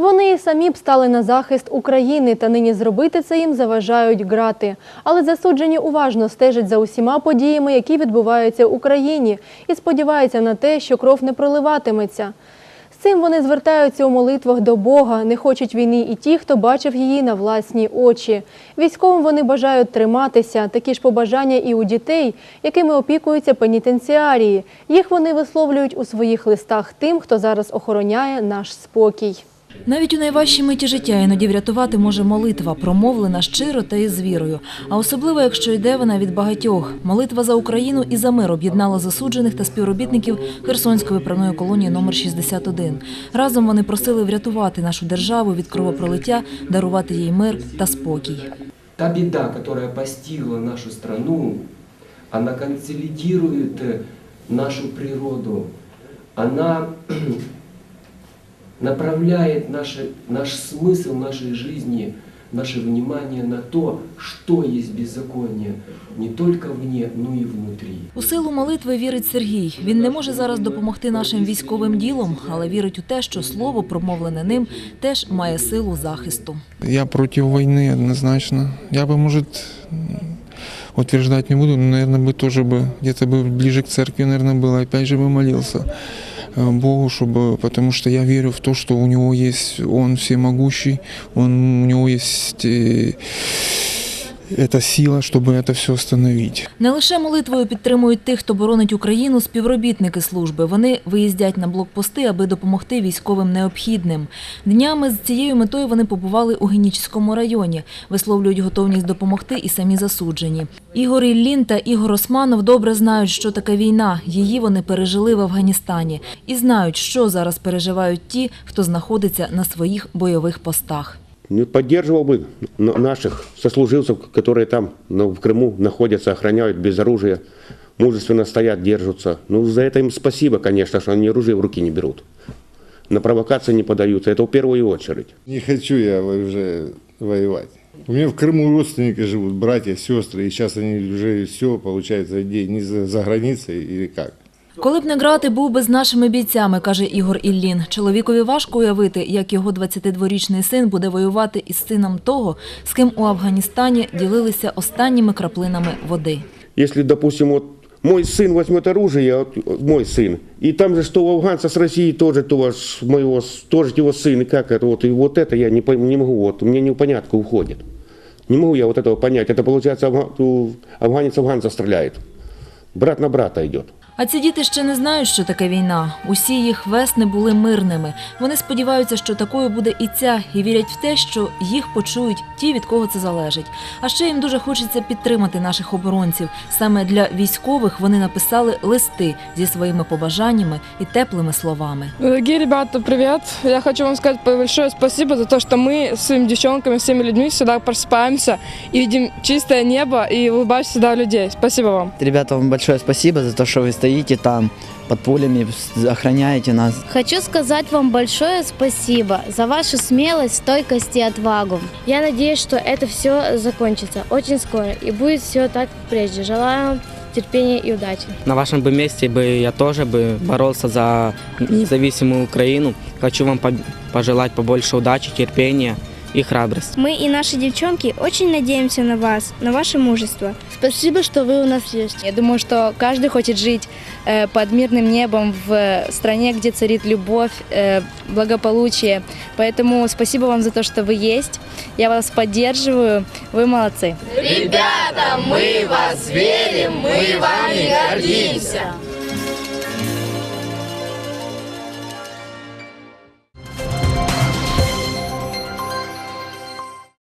Вони і самі б стали на захист України, та нині зробити це їм заважають грати. Але засуджені уважно стежать за усіма подіями, які відбуваються в Україні, і сподіваються на те, що кров не проливатиметься. З цим вони звертаються у молитвах до Бога, не хочуть війни і ті, хто бачив її на власні очі. Військовим вони бажають триматися, такі ж побажання і у дітей, якими опікуються пенітенціарії. Їх вони висловлюють у своїх листах тим, хто зараз охороняє наш спокій. Навіть у найважчій миті життя іноді врятувати може молитва, промовлена щиро та із вірою. А особливо, якщо йде вона від багатьох. Молитва за Україну і за мир об'єднала засуджених та співробітників Херсонської виправної колонії номер 61. Разом вони просили врятувати нашу державу від кровопролиття, дарувати їй мир та спокій. Та беда, которая постигла нашу страну, она консолидирует э, нашу природу, она направляет наши, наш смысл нашей жизни, наше внимание на то, что есть беззаконие, не только вне, но и внутри. У силу молитви вірить Сергій. Він не може зараз допомогти нашим військовим ділом, але вірить у те, що слово, промовлене ним, теж має силу захисту. Я против войны однозначно. Я бы, может, м, утверждать не буду, но, наверное, бы тоже бы где-то бы ближе к церкви, наверное, было. Опять же бы молился э, Богу, чтобы, потому что я верю в то, что у него есть, он всемогущий, он, у него есть э, эта сила, чтобы это все остановить. Не лише молитвою підтримують тих, хто боронить Україну, співробітники служби. Вони виїздять на блокпости, аби допомогти військовим необхідним. Днями з цією метою вони побували у Генічському районі, висловлюють готовність допомогти і самі засуджені. Ігор Іллін та Ігор Османов добре знають, що таке війна. Її вони пережили в Афганістані і знають, що зараз переживають ті, хто знаходиться на своїх бойових постах. Ну, Поддерживал бы наших сослуживцев, которые там ну, в Крыму находятся, охраняют без оружия, мужественно стоят, держатся. Ну, за это им спасибо, конечно, что они оружие в руки не берут. На провокации не подаются, это в первую очередь. Не хочу я уже воевать. У меня в Крыму родственники живут, братья, сестры, и сейчас они уже все, получается, не за, за границей или как. Коли б не грати, був би з нашими бійцями, каже Ігор Іллін. Чоловікові важко уявити, як його 22-річний син буде воювати із сином того, з ким у Афганістані ділилися останніми краплинами води. Если, допустим, вот мой сын возьмет оружие, вот мой сын, и там же что у афганца с России тоже то ваш, моего, с- тоже его сын, и как это, вот, и вот это я не, пойму, не могу, вот, у меня непонятка уходит. Не могу я вот этого понять. Это получается афга- у- афганец афганца стреляет. Брат на брата идет. А ці діти ще не знають, що таке війна. Усі їх весни були мирними. Вони сподіваються, що такою буде і ця, і вірять в те, що їх почують ті, від кого це залежить. А ще їм дуже хочеться підтримати наших оборонців. Саме для військових вони написали листи зі своїми побажаннями і теплими словами. Дорогие ребята, привет! Я хочу вам сказать большое спасибо за то, что мы с своими девчонками, всеми людьми всегда просыпаемся и видим чистое небо и улыбаемся всегда у людей. Спасибо вам. Ребята, вам большое спасибо за то, что вы стоите там под пулями, охраняете нас. Хочу сказать вам большое спасибо за вашу смелость, стойкость и отвагу. Я надеюсь, что это все закончится очень скоро и будет все так, как прежде. Желаю вам терпения и удачи. На вашем бы месте бы я тоже бы боролся за независимую Украину. Хочу вам по- пожелать побольше удачи, терпения и храбрости. Мы и наши девчонки очень надеемся на вас, на ваше мужество. Спасибо, что вы у нас есть. Я думаю, что каждый хочет жить э, под мирным небом в стране, где царит любовь, э, благополучие. Поэтому спасибо вам за то, что вы есть. Я вас поддерживаю. Вы молодцы. Ребята, мы вас верим, мы вами гордимся.